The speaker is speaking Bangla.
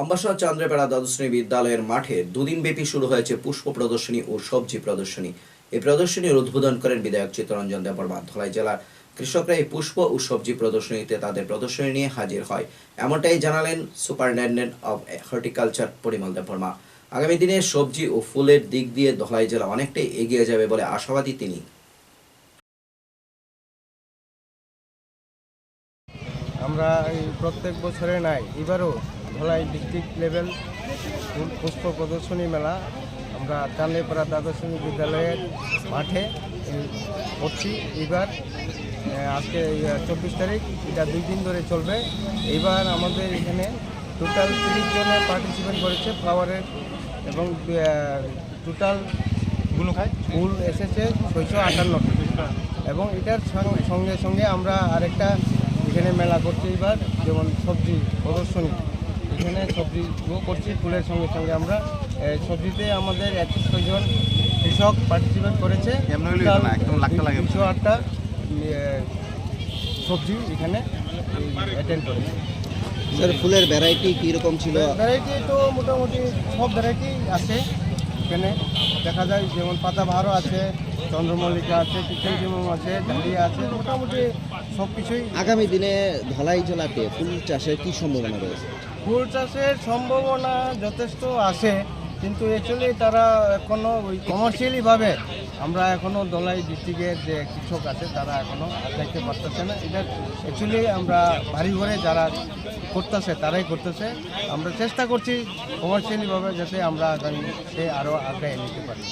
অম্বাসা চন্দ্রবেড়া দ্বাদশ শ্রেণি বিদ্যালয়ের মাঠে দুদিন ব্যাপী শুরু হয়েছে পুষ্প প্রদর্শনী ও সবজি প্রদর্শনী। এই প্রদর্শনীর উদ্বোধন করেন বিধায়ক চিত্তরঞ্জন দেববর্মা, ধলাই জেলার কৃষকরা এই পুষ্প ও সবজি প্রদর্শনীতে তাদের প্রদর্শনী নিয়ে হাজির হয়। এমনটাই জানালেন superintendent of horticulture Parimal Debbarma. আগামী দিনে সবজি ও ফুলের দিক দিয়ে ধলাই জেলা অনেকটাই এগিয়ে যাবে বলে আশাবাদী তিনি। আমরা প্রত্যেক বছরে নাই, এবারও ধলাই ডিস্ট্রিক্ট লেভেল ফুল পুষ্প প্রদর্শনী মেলা আমরা চান্দেপাড়া দ্বাদশ শ্রেণি বিদ্যালয়ের মাঠে করছি এবার আজকে চব্বিশ তারিখ এটা দুই দিন ধরে চলবে। এইবার আমাদের এখানে টোটাল তিরিশ জনে পার্টিসিপেট করেছে ফ্লাওয়ারের এবং টোটাল ফুল এসেছে ছয়শো আটান্নটি এবং এটার সঙ্গে সঙ্গে আমরা আরেকটা এখানে মেলা করছি এবার যেমন সবজি প্রদর্শনী। এখানে সবজিও করছি ফুলের সঙ্গে সঙ্গে আমরা। সবজিতে আমাদের একশো ছয়জন কৃষক পার্টিসিপেট করেছে। দুশো আটটা সবজি এখানে অ্যাটেন্ড করেছে। স্যার ফুলের ভ্যারাইটি কীরকম ছিল? ভ্যারাইটি তো মোটামুটি সব ভ্যারাইটি আছে এখানে। দেখা যায় যেমন পাতাবাহারও আছে চন্দ্রমল্লিকা আছে কিচেন জিমম আছে ডালিয়া আছে মোটামুটি সব কিছুই আগামী দিনে ধলাই জেলাতে ফুল চাষের কী সম্ভাবনা রয়েছে? ফুল চাষের সম্ভাবনা যথেষ্ট আছে, কিন্তু অ্যাকচুয়ালি তারা এখনও ওই কমার্শিয়ালিভাবে আমরা এখনও দলাই ডিস্ট্রিক্টের যে কৃষক আছে, তারা এখনও দেখতে পারতেছে না। এটা অ্যাকচুয়ালি আমরা বাড়ি ঘরে যারা করতেছে, তারাই করতেছে। আমরা চেষ্টা করছি কমার্শিয়ালিভাবে যাতে আমরা আগামী সে আরও আগে নিতে পারি।